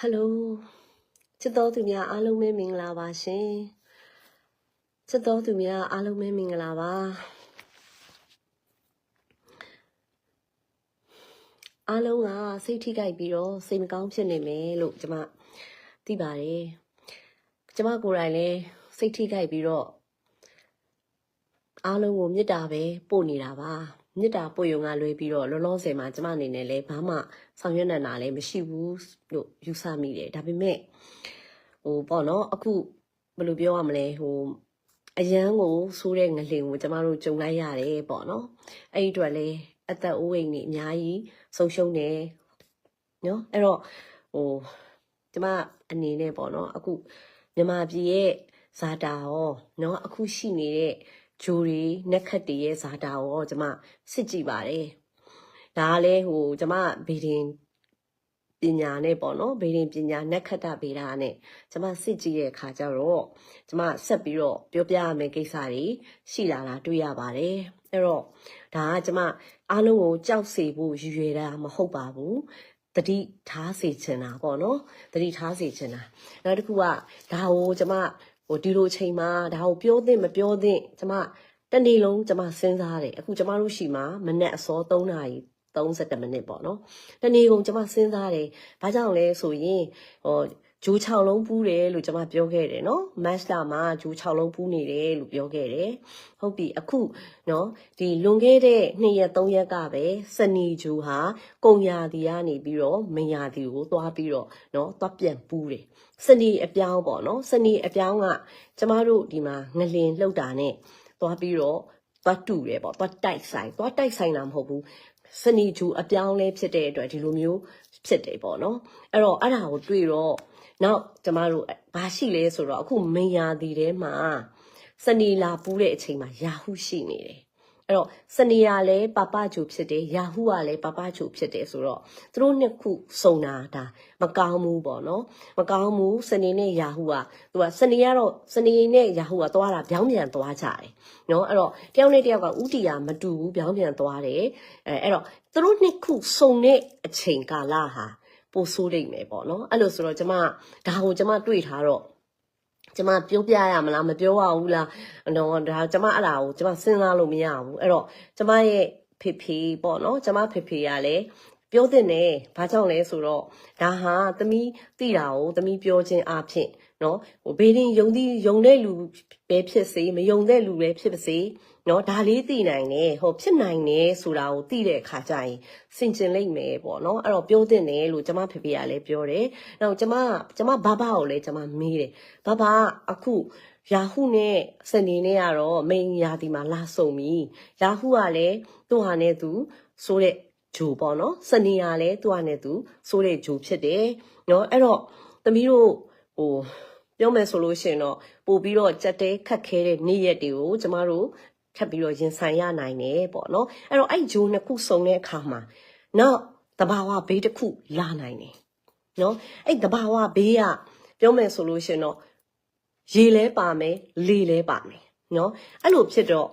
ဟယ်လိုချစ်တော်သူများအားလုံးပဲမင်္ဂလာပါရှင်ချစ်တော်သူများအားလုံးပဲမင်္ဂလာပါအားလုံးကစိတ်ထိခိုက်ပြီးတော့စိတ်မကောင်းဖြစ်နေမယ်လို့ကျွန်မသိပါတယ်ကျွန်မကိုယ်တိုင်လည်းစိတ်ထိခိုက်ပြီးတော့အားလုံးကိုမေတ္တာပဲပို့နေတာပါ မေတ္တာပို့ရုံကလွဲပြီးတော့လောလောဆယ်မှာကျွန်မအနေနဲ့လည်းဘာမှဆောင်ရွက်နိုင်တာလည်းမရှိဘူးလို့ယူဆမိတယ်ဒါပေမဲ့ဟိုပေါ့နော်အခုဘယ်လိုပြောရမလဲဟိုအရန်ကိုဆိုးတဲ့ငလင်ကိုကျမတို့ကြုံလိုက်ရတယ်ပေါ့နော်အဲ့ဒီအတွက်လည်းအသက်အိုးအိမ်တွေအများကြီးဆုံးရှုံးတယ်နော်အဲ့တော့ဟိုကျမအနေနဲ့ပေါ့နော်အခုမြန်မာပြည်ရဲ့ဇာတာရောနော်အခုရှိနေတဲ့ ဂျိုတွေနက်ခတ်တွေရဲ့ဇာတာရောကျမစစ်ကြည့်ပါတယ်ဒါကလည်းဟိုကျမဗီဒင်ပညာနဲ့ပေါ့နော်ဗေဒင်ပညာနက္ခတ္တဗေဒနဲ့ကျမစစ်ကြည့်တဲ့အခါကျတော့ကျမဆက်ပြီးတော့ပြောပြရမယ့်ကိစ္စတွေရှိလာတာတွေ့ရပါတယ်အဲ့တော့ဒါကကျမအားလုံးကိုကြောက်စေဖို့ရည်ရွယ်တာမဟုတ်ပါဘူးတတိထားစေချင်တာပေါ့နော်တတိထားစေချင်တာနောက်တစ်ခုကဒါကိုကျမ ဟိုဒီလိုအချိန်မှာဒါကိုပြောသင့်မပြောသင့်ကျမတနေ့လုံးကျမစဉ်းစားတယ်အခုကျမတို့ရှိမှာမနက်အစော3နာရီ30မိနစ်ပေါ့နော်တနေ့ကုန်ကျမစဉ်းစားတယ်ဘာကြောင့်လဲဆိုရင်ဟော ဂျိုး6လုံးပူးတယ်လို့ကျမပြောခဲ့တယ်နော်မတ်လာမှာဂျိုး6လုံးပူးနေတယ်လို့ပြောခဲ့တယ်ဟုတ်ပြီအခုနော်ဒီလွန်ခဲ့တဲ့2ရက်3ရက်ကပဲစနီဂျိုးဟာကုံရာတီကနေပြီးတော့မင်ရာတီကိုသွားပြီးတော့နော်သွားပြန်ပူးတယ်စနီအပြောင်းပေါ့နော်စနီအပြောင်းကကျမတို့ဒီမှာငလင်လှုပ်တာနဲ့သွားပြီးတော့သွားတူတယ်ပေါ့သွားတိုက်ဆိုင်သွားတိုက်ဆိုင်တာမဟုတ်ဘူးစနီဂျူအပြောင်းလဲဖြစ်တဲ့အတွက်ဒီလိုမျိုးဖြစ်တယ်ပေါ့နော်အဲ့တော့အဲ့ဒါကိုတွေ့တော့ နောက်ကျမတို့ဘာရှိလဲဆိုတော့အခုမင်ယာဒီထဲမှာစနီလာပူးတဲ့အချိန်မှာယာဟုရှိနေတယ်အဲ့တော့စနီယာလည်းပပဂျူဖြစ်တယ်ယာဟုကလည်းပပဂျူဖြစ်တယ်ဆိုတော့သူတို့နှစ်ခုစုံတာဒါမကောင်းဘူးပေါ့နော်မကောင်းဘူးစနီနဲ့ယာဟုကသူကစနီကတော့စနီနဲ့ယာဟုကသွားတာပြောင်းပြန်သွားကြတယ်နော်အဲ့တော့တယောက်နဲ့တယောက်ကဥတီယာမတူဘူးပြောင်းပြန်သွားတယ်အဲအဲ့တော့သူတို့နှစ်ခုစုံတဲ့အချိန်ကာလဟာ ပိုဆိုးနေမယ်ပေါ့နော်အဲ့လိုဆိုတော့ကျမဒါကိုကျမတွေ့ထားတော့ကျမပြောပြရမလားမပြောရဘူးလားတော့ဒါကျမအဲ့ဒါကိုကျမစဉ်းစားလို့မရဘူးအဲ့တော့ကျမရဲ့ဖေဖေပေါ့နော်ကျမဖေဖေကလည်းပြောတဲ့နဲ့ဘာကြောင့်လဲဆိုတော့ဒါဟာသမီးသိတာကိုသမီးပြောခြင်းအဖြစ်နော်ဟိုဘေးရင်ယုံသီးယုံတဲ့လူပဲဖြစ်စေမယုံတဲ့လူပဲဖြစ်ပါစေ နော်ဒါလေးသိနိုင်တယ်ဟိုဖြစ်နိုင်တယ်ဆိုတာကိုသိတဲ့အခါကျရင်စင်ကျင်လိုက်မယ်ပေါ့နော်အဲ့တော့ပြောတဲ့နဲ့လို့ကျမဖေဖေကလည်းပြောတယ်နောက်ကျမကျမဘာဘာကိုလည်းကျမမေးတယ်ဘာဘာအခုယာဟုနဲ့စနေနဲ့ကတော့မိန်ရာဒီမှာလာဆုံပြီယာဟုကလည်းသူ့ဟာနဲ့သူဆိုတဲ့ဂျိုပေါ့နော်စနေကလည်းသူ့ဟာနဲ့သူဆိုတဲ့ဂျိုဖြစ်တယ်နော်အဲ့တော့သမီးတို့ဟိုပြောမယ်ဆိုလို့ရှိရင်တော့ပို့ပြီးတော့ကြက်တဲခတ်ခဲတဲ့နေ့ရက်တွေကိုကျမတို့ ထပ်ပြီးတော့ရင်ဆိုင်ရနိုင်တယ်ပေါ့နော်အဲ့တော့အဲ့ဂျိုနှစ်ခုစုံတဲ့အခါမှာနောက်တဘာဝဘေးတစ်ခုလာနိုင်တယ်နော်အဲ့တဘာဝဘေးကပြောမယ်ဆိုလို့ရှိရင်တော့ရေလဲပါမယ်လေလဲပါမယ်နော်အဲ့လိုဖြစ်တော့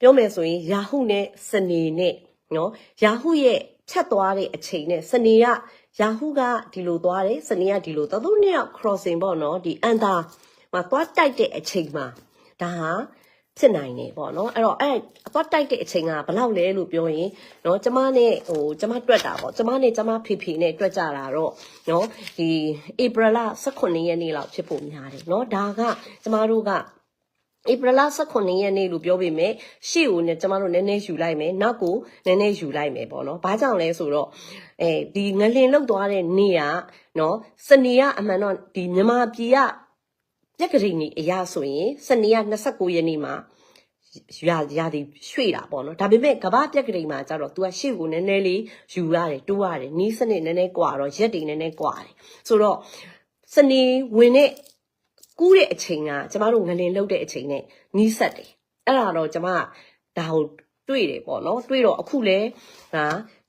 ပြောမယ်ဆိုရင်ယာဟုနဲ့စနေနဲ့နော်ယာဟုရဲ့ဖြတ်သွားတဲ့အချိန်နဲ့စနေကယာဟုကဒီလိုသွားတယ်စနေကဒီလိုသွားသူနှစ်ယောက် crossing ပေါ့နော်ဒီအန်တာမှာသွားတိုက်တဲ့အချိန်မှာဒါဟာ ဖြစ်နိုင်တယ်ပေါ့နော်အဲ့တော့အဲ့သွားတိုက်တဲ့အချိန်ကဘလောက်လဲလို့ပြောရင်နော်ကျမနဲ့ဟိုကျမတွေ့တာပေါ့ကျမနဲ့ကျမဖေဖေနဲ့တွေ့ကြတာတော့နော်ဒီဧပြီလ18ရက်နေ့လောက်ဖြစ်ဖို့များတယ်နော်ဒါကကျမတို့ကဧပြီလ18ရက်နေ့လို့ပြောပေမဲ့ရှေ့ကိုねကျမတို့နည်းနည်းယူလိုက်မယ်နောက်ကိုနည်းနည်းယူလိုက်မယ်ပေါ့နော်။ဘာကြောင့်လဲဆိုတော့အဲဒီငလင်လောက်သွားတဲ့နေ့ကနော်စနေကအမှန်တော့ဒီမြန်မာပြည်က ပြက်ကလေးနေအရာဆိုရင်စနေက29ရက်နေ့မှာရာရာဒီရွှေ့တာပေါ့နော်ဒါပေမဲ့ကမ္ဘာပြက်ကလေးမှာကျတော့ तू ကရှေ့ကိုနည်းနည်းလေးယူရတယ်တိုးရတယ်နီးစနစ်နည်းနည်းကွာတော့ရက်တွေနည်းနည်းကွာတယ်ဆိုတော့စနေဝင်တဲ့ကူးတဲ့အချိန်ကကျမတို့ငလင်လှုပ်တဲ့အချိန်နဲ့နီးဆက်တယ်အဲ့ဒါတော့ကျမကဒါကိုတွေ့တယ်ပေါ့နော်တွေ့တော့အခုလဲဟာ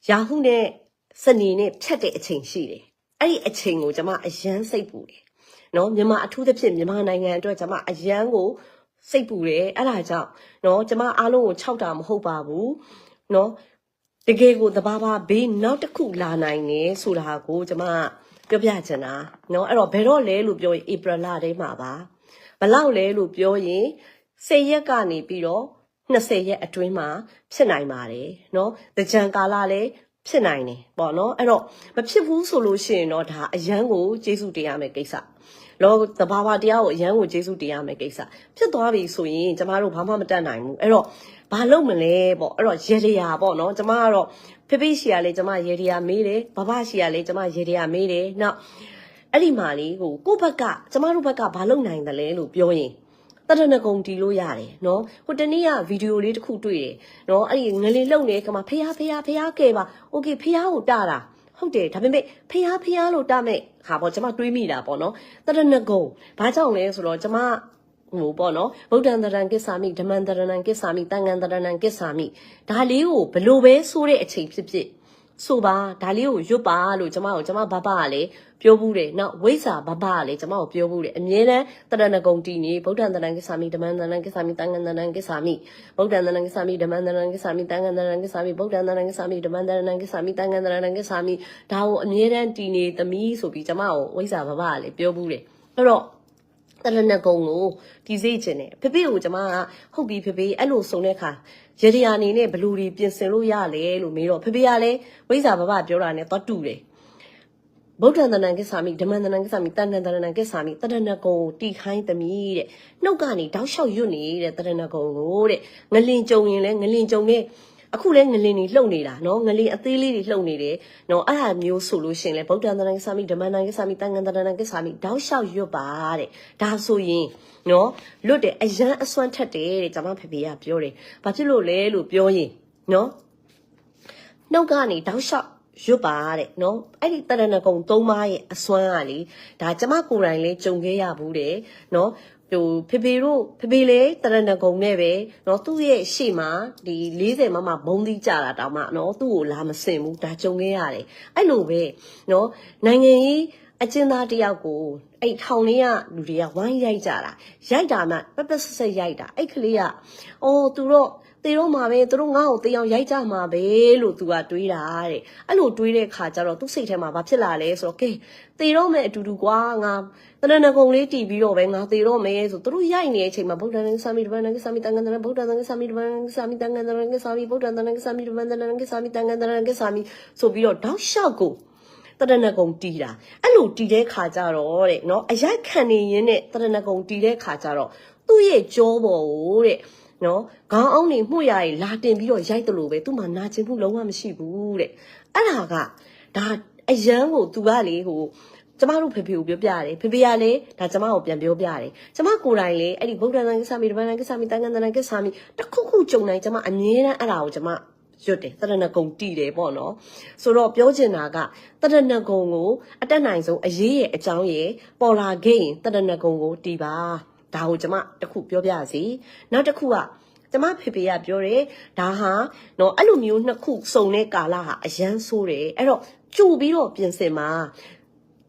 ယာဟုနဲ့စနေနဲ့ဖြတ်တဲ့အချိန်ရှိတယ်အဲ့ဒီအချိန်ကိုကျမအယမ်းစိတ်ပူတယ် နော်မြန်မာအထူးသဖြင့်မြန်မာနိုင်ငံအတွက်ကျမအယမ်းကိုစိတ်ပူတယ်အဲ့ဒါကြောင့်နော်ကျမအားလုံးကိုခြောက်တာမဟုတ်ပါဘူးနော်တကယ်ကိုတဘာဘာဘေးနောက်တစ်ခုလာနိုင်တယ်ဆိုတာကိုကျမ ပြောပြချင်တာเนาะအဲ့တော့ဘယ်တော့လဲလို့ပြောရင်ဧပြီလထဲမှာပါဘလောက်လဲလို့ပြောရင်10ရက်ကနေပြီးတော့20ရက်အတွင်းမှာဖြစ်နိုင်ပါတယ်เนาะတကြံကာလလည်း ဖြစ်နိုင်တယ်ပေါ့နော်အဲ့တော့မဖြစ်ဘူးဆိုလို့ရှိရင်တော့ဒါအရန်ကိုကျေးဇူးတင်ရမယ်ကိစ္စလောသဘာဝတရားကိုအရန်ကိုကျေးဇူးတင်ရမယ်ကိစ္စဖြစ်သွားပြီဆိုရင်ကျမတို့ဘာမှမတတ်နိုင်ဘူးအဲ့တော့ဘာလုပ်မလဲပေါ့အဲ့တော့ရေရရာပေါ့နော်ကျမကတော့ဖေဖေရှီကလည်းကျမရေရရာမေးတယ်ဘဘရှီကလည်းကျမရေရရာမေးတယ်နောက်အဲ့ဒီမှာလေဟိုကိုယ့်ဘက်ကကျမတို့ဘက်ကဘာလုပ်နိုင်တယ်လဲလို့ပြောရင် တရဏဂုံတီလို့ရတယ်နော်ဟိုတနေ့ကဗီဒီယိုလေးတစ်ခုတွေ့တယ်နော်အဲ့ဒီငလေးလုံနေကမှဖေဟာဖေဟာဖေဟာကဲပါโอเคဖေဟာကိုတတာဟုတ်တယ်ဒါပေမဲ့ဖေဟာဖေဟာလို့တမဲ့ဟာပေါ့ကျမတွေးမိတာပေါ့နော်တရဏဂုံဘာကြောင့်လဲဆိုတော့ကျမဟိုပေါ့နော်ဗုဒ္ဓံတရံကိစ္ဆာမိဓမ္မံတရဏံကိစ္ဆာမိတန်ဃံတရဏံကိစ္ဆာမိဒါလေးကိုဘလို့ပဲဆိုတဲ့အချိန်ဖြစ်ဖြစ် ဆိုပါဒါလေးကိုရွတ်ပါလို့ကျမကိုကျမဘဘကလည်းပြောဘူးတယ်နောက်ဝိဇ္ဇာဘဘကလည်းကျမကိုပြောဘူးတယ်အမြဲတမ်းတရဏဂုံတီနေဗုဒ္ဓံတရံကိစ္ဆာမိဓမ္မံတရံကိစ္ဆာမိတန်ဃံတရံကိစ္ဆာမိဗုဒ္ဓံတရံကိစ္ဆာမိဓမ္မံတရံကိစ္ဆာမိတန်ဃံတရံကိစ္ဆာမိဗုဒ္ဓံတရံကိစ္ဆာမိဓမ္မံတရံကိစ္ဆာမိတန်ဃံတရံကိစ္ဆာမိဒါကိုအမြဲတမ်းတီနေသမီးဆိုပြီးကျမကိုဝိဇ္ဇာဘဘကလည်းပြောဘူးတယ်အဲ့တော့ တရဏဂုံကိုဒီစိတ်ချင်တယ်ဖေဖေကိုကျမကဟုတ်ပြီဖေဖေအဲ့လိုစုံတဲ့အခါရရယာအနေနဲ့ဘလူတွေပြင်ဆင်လို့ရလဲလို့မေးတော့ဖေဖေကလည်းဝိဇ္ဇာဘဘပြောတာနဲ့တော့တူတယ်ဗုဒ္ဓံတဏံကိစ္ဆာမိဓမ္မံတဏံကိစ္ဆာမိတန်တန်တဏံကိစ္ဆာမိတရဏဂုံကိုတီခိုင်းသမီးတဲ့နှုတ်ကနေတောက်လျှောက်ရွတ်နေတဲ့တရဏဂုံကိုတဲ့ငလင်ကြုံရင်လဲငလင်ကြုံနဲ့ အခုလဲငလင်တွေလှုပ်နေတာနော်ငလင်အသေးလေးတွေလှုပ်နေတယ်နော်အဲ့ဒါမျိုးဆိုလို့ရှရင်လဲဗုဒ္ဓံတဏံကိစ္ဆာမိဓမ္မံတဏံကိစ္ဆာမိတန်တန်တဏံကိစ္ဆာမိတောက်လျှောက်ရွတ်ပါတဲ့ဒါဆိုရင်နော်လွတ်တယ်အရန်အစွမ်းထက်တယ်တဲ့ကျွန်မဖေဖေကပြောတယ်။ဘာဖြစ်လို့လဲလို့ပြောရင်နော်နှုတ်ကနေတောက်လျှောက်ရွတ်ပါတဲ့နော်အဲ့ဒီတရဏဂုံ၃ပါးရဲ့အစွမ်းကလေဒါကျွန်မကိုယ်တိုင်လေးကြုံခဲ့ရဘူးတဲ့နော် ဟိုဖေဖေတို့ဖေဖေလေတရဏဂုံနဲ့ပဲเนาะသူ့ရဲ့ရှေ့မှာဒီ40မမဘုံသီးကြတာတောင်မှเนาะသူ့ကိုလာမစင်ဘူးဒါကြုံခဲ့ရတယ်အဲ့လိုပဲเนาะနိုင်ငံရေးအကျဉ်းသားတယောက်ကိုအဲ့ထောင်လေးကလူတွေကဝိုင်းရိုက်ကြတာရိုက်တာမှပက်ပက်ဆက်ဆက်ရိုက်တာအဲ့ကလေးကအော်သူတော့ တေတော့မှာပဲသူတို့ငါ့ကိုတေအောင်ရိုက်ကြမှာပဲလို့သူကတွေးတာတဲ့အဲ့လိုတွေးတဲ့ခါကျတော့သူ့စိတ်ထဲမှာဘာဖြစ်လာလဲဆိုတော့ကဲတေတော့မယ်အတူတူကွာငါတရဏဂုံလေးတီးပြီးတော့ပဲငါတေတော့မယ်ဆိုသူတို့ရိုက်နေတဲ့အချိန်မှာဗုဒ္ဓံသံဃာမိတပန်သံဃာမိတန်ဃာတရဗုဒ္ဓံသံဃာမိတပန်သံဃာမိတန်ဃာတရသံဃာမိဗုဒ္ဓံသံဃာမိတပန်သံဃာမိတန်ဃာမိတန်ဃာတရဆိုပြီးတော့တောက်လျှောက်ကိုတရဏဂုံတီးတာအဲ့လိုတီးတဲ့ခါကျတော့တဲ့နော်အရိုက်ခံနေရင်းနဲ့တရဏဂုံတီးတဲ့ခါကျတော့သူ့ရဲ့ကြောပေါ်ကိုတဲ့ နော်ခေါင်းအောင်နေမှုရည်လာတင်ပြီးတော့ရိုက်တယ်လို့ပဲသူ့မှာနာကျင်မှုလုံးဝမရှိဘူးတဲ့အဲ့ဒါကဒါအရန်ကိုသူကလေဟိုကျမတို့ဖေဖေကိုပြောပြတယ်ဖေဖေကလည်းဒါကျမကိုပြန်ပြောပြတယ်ကျမကိုယ်တိုင်လည်းအဲ့ဒီဗုဒ္ဓံကိစ္စမီဓမ္မံကိစ္စမီတန်ခန္ဓာကိစ္စမီတခုခုကြုံနိုင်ကျမအမြဲတမ်းအဲ့ဒါကိုကျမရွတ်တယ်တရဏဂုံတီးတယ်ပေါ့နော်ဆိုတော့ပြောချင်တာကတရဏဂုံကိုအတက်နိုင်ဆုံးအရေးရဲ့အကြောင်းရဲ့ပေါ်လာခဲ့ရင်တရဏဂုံကိုတီးပါ ဒါကိုကျမတခုပြောပြစီနောက်တစ်ခုကကျမဖေဖေကပြောတယ်ဒါဟာနော်အဲ့လိုမျိုးနှစ်ခုစုံတဲ့ကာလဟာအရန်ဆိုးတယ်အဲ့တော့ကြိုပြီးတော့ပြင်ဆင်ပါ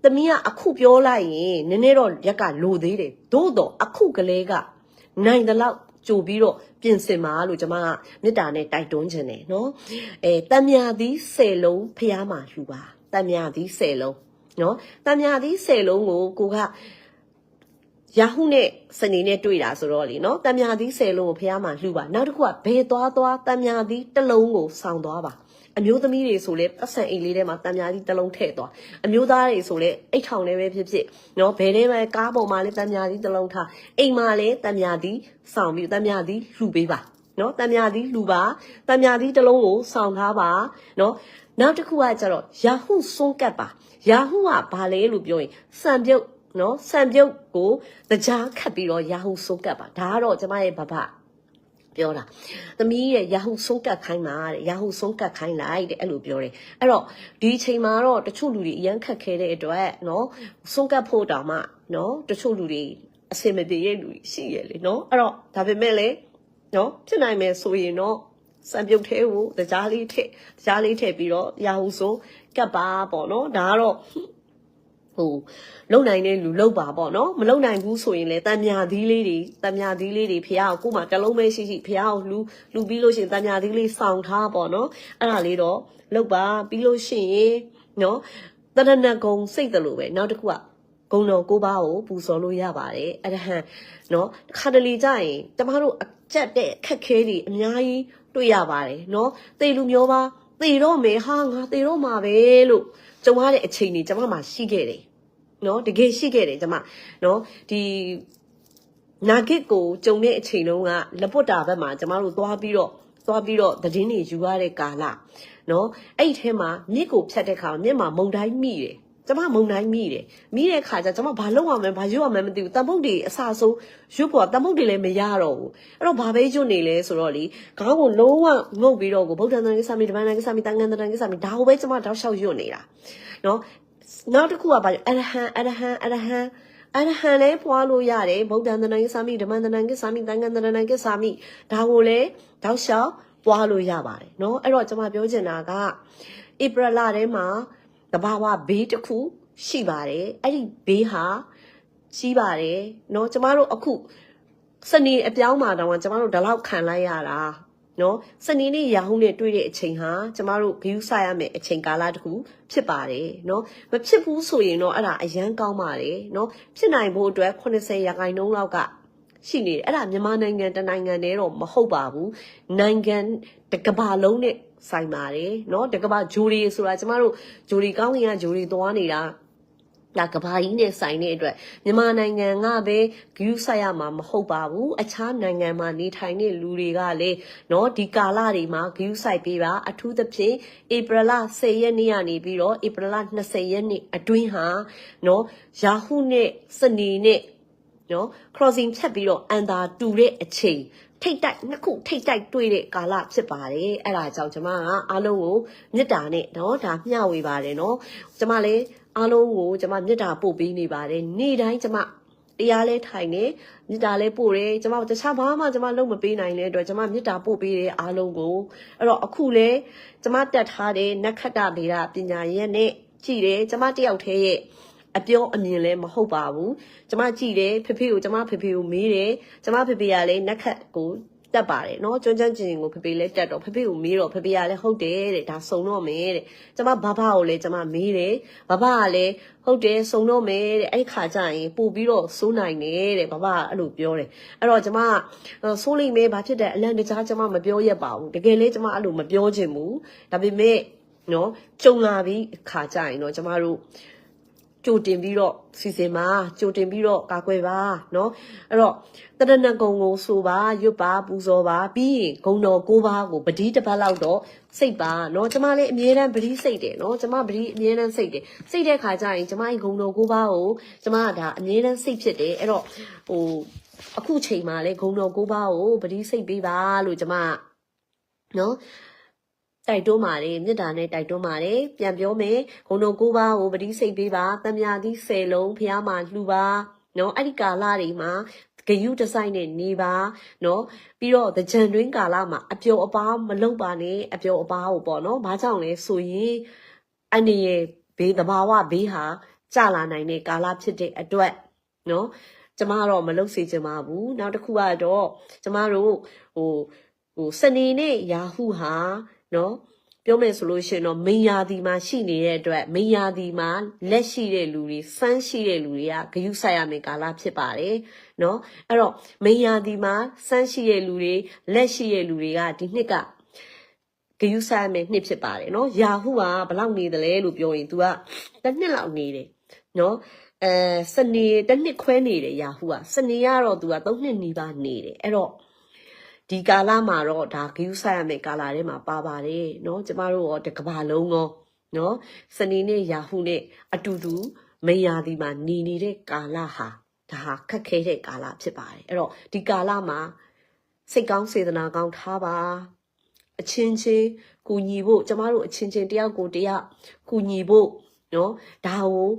သမီးကအခုပြောလိုက်ရင်နည်းနည်းတော့ရက်ကလိုသေးတယ်သို့တော့အခုကလေးကနိုင်တဲ့လောက်ကြိုပြီးတော့ပြင်ဆင်ပါလို့ကျွန်မကမေတ္တာနဲ့တိုက်တွန်းခြင်းတယ်နော်အဲတံမြာသည်10လုံးဖျားမှာလှူပါတံမြာသည်10လုံးနော်တံမြာသည်10လုံးကိုကိုက ယာဟုနဲ့စနေနဲ့တွေ့တာဆိုတော့လေနော်တံမြာသည်10လုံးကိုဖျားမှာလှူပါနောက်တစ်ခုကဘယ်သွားသွားတံမြာသည်တစ်လုံးကိုဆောင်းသွားပါအမျိုးသမီးတွေဆိုလဲပတ်စံအိတ်လေးထဲမှာတံမြာကြီးတစ်လုံးထည့်သွားအမျိုးသားတွေဆိုလဲအိတ်ထောင်လေးပဲဖြစ်ဖြစ်နော်ဘယ်ထဲမှာကားပေါ်မှာလဲတံမြာကြီးတစ်လုံးထားအိမ်မှာလဲတံမြာကြီးဆောင်းပြီးတံမြာကြီးလှူပေးပါနော်တံမြာကြီးလှူပါတံမြာကြီးတစ်လုံးကိုဆောင်းထားပါနော်နောက်တစ်ခုကကျတော့ယာဟုစွန်းကတ်ပါယာဟုကဘာလဲလို့ပြောရင်စံပြုတ် နော်စံပြုတ်ကိုတကြားခတ်ပြီးတော့ယာဟုစွန်းကတ်ပါဒါကတော့ကျမရဲ့ဘဘပြောတာသမီးရဲ့ရာဟုဆုံးကတ်ခိုင်းပါတဲ့ရာဟုဆုံးကတ်ခိုင်းလိုက်တဲ့အဲ့လိုပြောတယ်အဲ့တော့ဒီအချိန်မှာတော့တချို့လူတွေအရန်ခက်ခဲတဲ့အတွက်နော်ဆုံးကတ်ဖို့တောင်မှနော်တချို့လူတွေအစင်မပြေရဲ့လူတွေရှိရဲ့လေနော်အဲ့တော့ဒါပေမဲ့လေနော်ဖြစ်နိုင်မယ်ဆိုရင်တော့စံပြုတ်သေးကိုတကြားလေးထည့်တကြားလေးထည့်ပြီးတော့ရာဟုဆုံးကတ်ပါပေါ့နော်ဒါကတော့ ဟိုလုံနိုင်တဲ့လူလုံပါပေါ့နော်မလုံနိုင်ဘူးဆိုရင်လည်းတံမြာသီးလေးတွေတံမြာသီးလေးတွေဖះကိုကို့မှာတစ်လုံးပဲရှိရှိဖះကိုလူလူပြီးလို့ရှိရင်တံမြာသီးလေးစောင့်ထားပေါ့နော်အဲ့ဒါလေးတော့လုံပါပြီးလို့ရှိရင်နော်တ တရဏဂုံစိတ်တယ်လို့ပဲနောက်တစ်ခုကဂုံတော်ကိုးပါးကိုပူဇော်လို့ရပါတယ်အရဟံเนาะခါတလေကြရင်ကျမတို့အကျက်တဲ့ခက်ခဲတွေအများကြီးတွေ့ရပါတယ်เนาะတေလူမျိုးပါတေတော့မယ်ဟာငါတေတော့မှာပဲလို့ကြုံရတဲ့အချိန်တွေကျမမှရှိခဲ့တယ် နော်တကယ်ရှိခဲ့တယ်ကျမနော်ဒီနာဂစ်ကိုကြုံတဲ့အချိန်တုန်းကလပွတ်တာဘက်မှာကျမတို့သွားပြီးတော့သွားပြီးတော့သတင်းတွေယူရတဲ့ကာလနော်အဲ့ထဲမှာမြစ်ကိုဖြတ်တဲ့ခါမြစ်မှာမုန်တိုင်းမိတယ်ကျမမုံတိုင်းမိတယ်မိတဲ့ခါကျကျမဘာလုပ်ရမလဲဘာရွတ်ရမလဲမသိဘူးတမုတ်တွေအစာဆုံးရွတ်ပေါ်တမုတ်တွေလည်းမရတော့ဘူးအဲ့တော့ဘာပဲရွတ်နေလဲဆိုတော့လေခေါင်းကိုလုံးဝငုတ်ပြီးတော့ကိုဗုဒ္ဓံတန်ကိစ္စမိတပန်တန်ကိစ္စမိတန်ငန်တန်ကိစ္စမိဒါကိုပဲကျမတောက်လျှောက်ရွတ်နေတာနော် နောက်တစ်ခုကဘာလဲအရဟံအရဟံအရဟံအရဟံလည်းပွားလို့ရတယ်ဗုဒ္ဓံတန်ကိစ္စမိဓမ္မတန်ကိစ္စမိတန်ခမ်းတန်ကိစ္စမိဒါကိုလည်းတောက်လျှောက်ပွားလို့ရပါတယ်เนาะအဲ့တော့ကျွန်မပြောချင်တာကဧပြီလထဲမှာတဘာဝဘေးတစ်ခုရှိပါတယ်အဲ့ဒီဘေးဟာရှိပါတယ်เนาะကျွန်မတို့အခုစနေအပြောင်းမှာတောင်မှကျွန်မတို့ဒီလောက်ခံလိုက်ရတာ เนาะစနေနေ့ရာဟုနဲ့တွေ့တဲ့အချိန်ဟာကျမတို့ဂယူးဆရမယ်အချိန်ကာလတစ်ခုဖြစ်ပါတယ်เนาะမဖြစ်ဘူးဆိုရင်တော့အဲ့ဒါအရန်ကောင်းပါတယ်เนาะဖြစ်နိုင်ဖို့အတွက်80ရာခိုင်နှုန်းလောက်ကရှိနေတယ်အဲ့ဒါမြန်မာနိုင်ငံတနိုင်ငံတည်းတော့မဟုတ်ပါဘူးနိုင်ငံတစ်ကမ္ဘာလုံးနဲ့ဆိုင်ပါတယ်เนาะတစ်ကမ္ဘာဂျိုရီဆိုတာကျမတို့ဂျိုရီကောင်းကင်ကဂျိုရီသွားနေတာ ဒါကဘာကြီးနဲ့ဆိုင်တဲ့အတွက်မြန်မာနိုင်ငံကပဲဂယူးဆိုင်ရမှာမဟုတ်ပါဘူးအခြားနိုင်ငံမှာနေထိုင်တဲ့လူတွေကလည်းเนาะဒီကာလတွေမှာဂယူးဆိုင်ပေးပါအထူးသဖြင့်ဧပြီလ10ရက်နေ့ကနေပြီးတော့ဧပြီလ20ရက်နေ့အတွင်းဟာเนาะယာဟုနဲ့စနေနဲ့နော် crossing ဖြတ်ပြီးတော့အန်တာတူတဲ့အချိန်ထိတ်တိုက်နှစ်ခုထိတ်တိုက်တွေ့တဲ့ကာလဖြစ်ပါတယ်အဲ့ဒါကြောင့်ကျွန်မကအားလုံးကိုမေတ္တာနဲ့နော်ဒါမျှဝေပါတယ်နော်ကျွန်မလည်း အားလုံးကိုကျွန်မမေတ္တာပို့ပေးနေပါတယ်နေ့တိုင်းကျွန်မတရားလဲထိုင်နေမေတ္တာလဲပို့တယ်ကျွန်မတခြားဘာမှကျွန်မလုံးမပေးနိုင်တဲ့အတွက်ကျွန်မမေတ္တာပို့ပေးတဲ့အားလုံးကိုအဲ့တော့အခုလဲကျွန်မတက်ထားတဲ့နက္ခတ္တဗေဒပညာရက်နဲ့ကြည်တယ်ကျွန်မတယောက်တည်းရဲ့အပြောအမြင်လည်းမဟုတ်ပါဘူးကျမကြည့်တယ်ဖေဖေကိုကျမဖေဖေကိုမေးတယ်ကျမဖေဖေကလည်းနက်ခတ်ကို တက်ပါတယ်နော်ကျွမ်းကျွမ်းကျင်ကျင်ကိုဖေဖေလည်းတက်တော့ဖေဖေကိုမေးတော့ဖေဖေကလည်းဟုတ်တယ်တဲ့ဒါစုံတော့မယ်တဲ့ကျမဘဘကိုလည်းကျမမေးတယ်ဘဘကလည်းဟုတ်တယ်စုံတော့မယ်တဲ့အဲ့ခါကျရင်ပို့ပြီးတော့စိုးနိုင်တယ်တဲ့ဘဘကအဲ့လိုပြောတယ်အဲ့တော့ကျမစိုးလိမ့်မယ်ဘာဖြစ်တဲ့အလန့်တကြားကျမမပြောရက်ပါဘူးတကယ်လည်းကျမအဲ့လိုမပြောချင်ဘူးဒါပေမဲ့နော်ကြုံလာပြီးခါကျရင်တော့ကျမတို့ ကြိုတင်ပြီးတော့စီစဉ်ပါကြိုတင်ပြီးတော့ကာကွယ်ပါเนาะအဲ့တော့တရဏဂုံကိုဆိုပါရွတ်ပါပူဇော်ပါပြီးရင်ဂုံတော်ကိုးပါးကိုပတိတစ်ပတ်လောက်တော့စိတ်ပါเนาะကျမလည်းအမြဲတမ်းပတိစိတ်တယ်เนาะကျမပတိအမြဲတမ်းစိတ်တယ်စိတ်တဲ့ခါကျရင်ကျမဂုံတော်ကိုးပါးကိုကျမကဒါအမြဲတမ်းစိတ်ဖြစ်တယ်အဲ့တော့ဟိုအခုချိန်မှာလဲဂုံတော်ကိုးပါးကိုပတိစိတ်ပေးပါလို့ကျမเนาะ တိုက်တွန်းပါတယ်မေတ္တာနဲ့တိုက်တွန်းပါတယ်ပြန်ပြောမယ်ဂုဏတော်ကိုးပါးကိုပတိစိတ်ပေးပါတမြာသီး၁၀လုံးဖះမှာလှူပါနော်အဲ့ဒီကာလတွေမှာဂယုဒီဇိုင်းနဲ့နေပါနော်ပြီးတော့ the ဂျန်တွင်းကာလမှာအပျော်အပါမလုပ်ပါနဲ့အပျော်အပါကိုပေါ့နော်ဘာကြောင့်လဲဆိုရင်အနေရဲ့ဘေးသဘာဝဘေးဟာကြာလာနိုင်တဲ့ကာလဖြစ်တဲ့အတွက်နော်ကျမကတော့မလုပ်စေချင်ပါဘူးနောက်တစ်ခုကတော့ကျမတို့ဟိုဟိုစနေနေ့ယာဟုဟာ နော်ပြောမယ်ဆိုလို့ရှိရင်တော့မိန်ယာဒီမှာရှိနေတဲ့အတွက်မိန်ယာဒီမှာလက်ရှိတဲ့လူတွေစမ်းရှိတဲ့လူတွေကဂယုဆိုင်ရမယ်ကာလဖြစ်ပါတယ်เนาะအဲ့တော့မိန်ယာဒီမှာစမ်းရှိတဲ့လူတွေလက်ရှိတဲ့လူတွေကဒီနှစ်ကဂယုဆိုင်ရမယ်နှစ်ဖြစ်ပါတယ်เนาะယာဟုကဘယ်လောက်နေတယ်လဲလို့ပြောရင် तू ကတစ်နှစ်လောက်နေတယ်เนาะအဲစနေတစ်နှစ်ခွဲနေတယ်ယာဟုကစနေကတော့ तू ကသုံးနှစ်နီးပါးနေတယ်အဲ့တော့ ဒီကာလမှာတော့ဒါဂယူးဆိုင်ရမယ်ကာလထဲမှာပါပါတယ်เนาะကျမတို့ရောတကဘာလုံးရောเนาะစနေနေ့ယာဟုနဲ့အတူတူမေယာဒီမှာနေနေတဲ့ကာလဟာဒါဟာခက်ခဲတဲ့ကာလဖြစ်ပါတယ်အဲ့တော့ဒီကာလမှာစိတ်ကောင်းစေတနာကောင်းထားပါအချင်းချင်းကူညီဖို့ကျမတို့အချင်းချင်းတယောက်ကိုတယောက်ကူညီဖို့เนาะဒါကို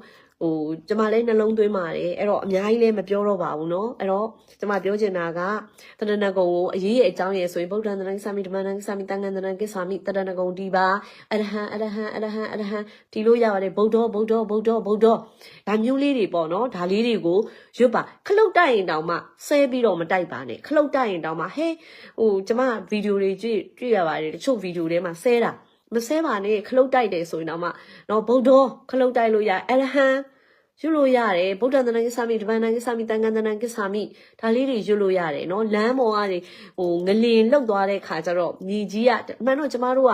ဟိုကျမလည်းနှလုံးသွင်းပါတယ်အဲ့တော့အများကြီးလည်းမပြောတော့ပါဘူးเนาะအဲ့တော့ကျမပြောချင်တာကတရဏဂုံကိုအရေးရဲ့အကြောင်းရယ်ဆိုရင်ဗုဒ္ဓံတရဏိသမိဓမ္မံတရဏိသမိတန်ခန္တရဏကိသမိတရဏဂုံဒီပါအရဟံအရဟံအရဟံအရဟံဒီလိုရပါတယ်ဗုဒ္ဓဗုဒ္ဓဗုဒ္ဓဗုဒ္ဓဒါမျိုးလေးတွေပေါ့เนาะဒါလေးတွေကိုရွတ်ပါခလုတ်တိုက်ရင်တောင်မှဆဲပြီးတော့မတိုက်ပါနဲ့ခလုတ်တိုက်ရင်တောင်မှဟဲဟိုကျမဗီဒီယိုတွေကြည့်ကြည့်ရပါတယ်တချို့ဗီဒီယိုထဲမှာဆဲတာ မဆဲပါနဲ့ခလုတ်တိုက်တယ်ဆိုရင်တော့မှနော်ဗုဒ္ဓခလုတ်တိုက်လို့ရအရဟံ ရွတ်လို့ရတယ်ဗုဒ္ဓတဏ္ဍကိစ္ဆာမိတပန်တဏ္ဍကိစ္ဆာမိတန်ခါတဏ္ဍကိစ္ဆာမိဒါလေးတွေရွတ်လို့ရတယ်နော်လမ်းပေါ်ကနေဟိုငလင်လောက်သွားတဲ့ခါကျတော့မြေကြီးကအမှန်တော့ကျမတို့က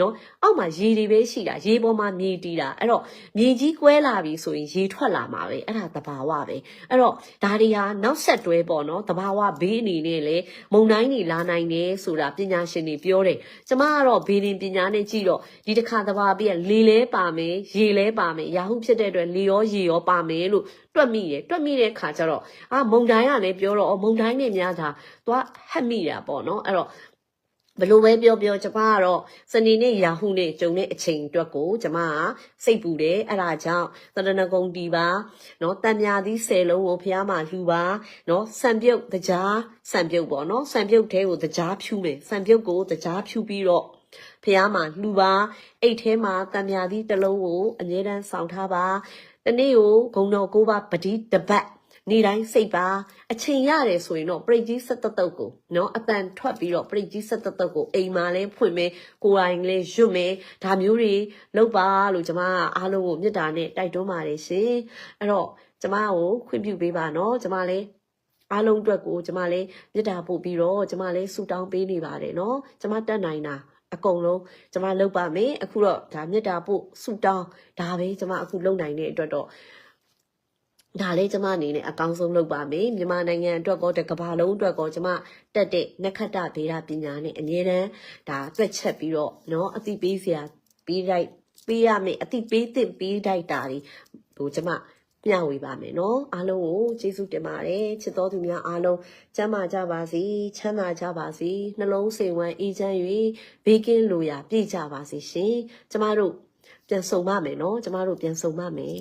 နော်အောက်မှာရေတွေပဲရှိတာရေပေါ်မှာမြေတီးတာအဲ့တော့မြေကြီးကွဲလာပြီဆိုရင်ရေထွက်လာမှာပဲအဲ့ဒါသဘာဝပဲအဲ့တော့ဒါတွေဟာနောက်ဆက်တွဲပေါ့နော်သဘာဝဘေးအနေနဲ့လေမုံတိုင်းတွေလာနိုင်တယ်ဆိုတာပညာရှင်တွေပြောတယ်ကျမကတော့ဘေးရင်ပညာနဲ့ကြည့်တော့ဒီတစ်ခါသဘာဝပြည့်လေလဲပါမယ်ရေလဲပါမယ်ရာဟုဖြစ်တဲ့အတွက်လေရောရေရောပါမယ်လို့တွက်မိတယ်တွက်မိတဲ့ခါကျတော့အာမုံတိုင်းကလည်းပြောတော့အော်မုံတိုင်းနဲ့များတာသွားဟက်မိတာပေါ့နော်အဲ့တော့ ဘလို့ပဲပြောပြောကျမကတော့စနေနေ့ရာဟုနဲ့ဂျုံတဲ့အချိန်အတွက်ကိုကျမကစိတ်ပူတယ်အဲ့ဒါကြောင့်သရဏဂုံတီပါနော်တန်မြာသီး10လုံးကိုဖះမှာလှူပါနော်စံပြုတ်တကြားစံပြုတ်ပေါ့နော်စံပြုတ်ထဲကိုတကြားဖြူမယ်စံပြုတ်ကိုတကြားဖြူပြီးတော့ဖះမှာလှူပါအိတ်ထဲမှာတန်မြာသီးတစ်လုံးကိုအမြဲတမ်းဆောင်ထားပါတနေ့ကိုဂုံတော်ကိုပါပတိတပတ် နေ့တိုင်းစိတ်ပါအချိန်ရတယ်ဆိုရင်တော့ပရိတ်ကြီးဆက်တတုတ်ကိုနော်အတန်ထွက်ပြီးတော့ပရိတ်ကြီးဆက်တတုတ်ကိုအိမ်မှာလဲဖွင့်မယ်ကိုယ်တိုင်လဲရွတ်မယ်ဒါမျိုးတွေလုပ်ပါလို့ကျမကအားလုံးကိုမေတ္တာနဲ့တိုက်တွန်းပါတယ်ရှင်အဲ့တော့ကျမကိုခွင့်ပြုပေးပါနော်ကျမလည်းအားလုံးအတွက်ကိုကျမလည်းမေတ္တာပို့ပြီးတော့ကျမလည်းဆုတောင်းပေးနေပါတယ်နော်ကျမတက်နိုင်တာအကုန်လုံးကျမလုပ်ပါမယ်အခုတော့ဒါမေတ္တာပို့ဆုတောင်းဒါပဲကျမအခုလုပ်နိုင်တဲ့အတွက်တော့ ဒါလေးကျမအနေနဲ့အကောင်းဆုံးလုပ်ပါမယ်မြန်မာနိုင်ငံအတွက်ကောတစ်ကမ္ဘာလုံးအတွက်ကောကျမတက်တဲ့နက္ခတ္တဗေဒပညာနဲ့အငြင်းတန်းဒါသက်ချက်ပြီးတော့เนาะအတိပေးစရာပေးလိုက်ပေးရမယ်အတိပေးသင့်ပေးတိုက်တာတွေဟိုကျမမျှဝေပါမယ်เนาะအားလုံးကိုကျေးဇူးတင်ပါတယ်ချစ်တော်သူများအားလုံးကျမ်းမာကြပါစေချမ်းသာကြပါစေနှလုံးစိမ်ဝမ်းအေးချမ်း၍ဘေးကင်းလိုရာပြည့်ကြပါစေရှင်ကျမတို့ပြန်ဆုံပါမယ်เนาะကျမတို့ပြန်ဆုံပါမယ်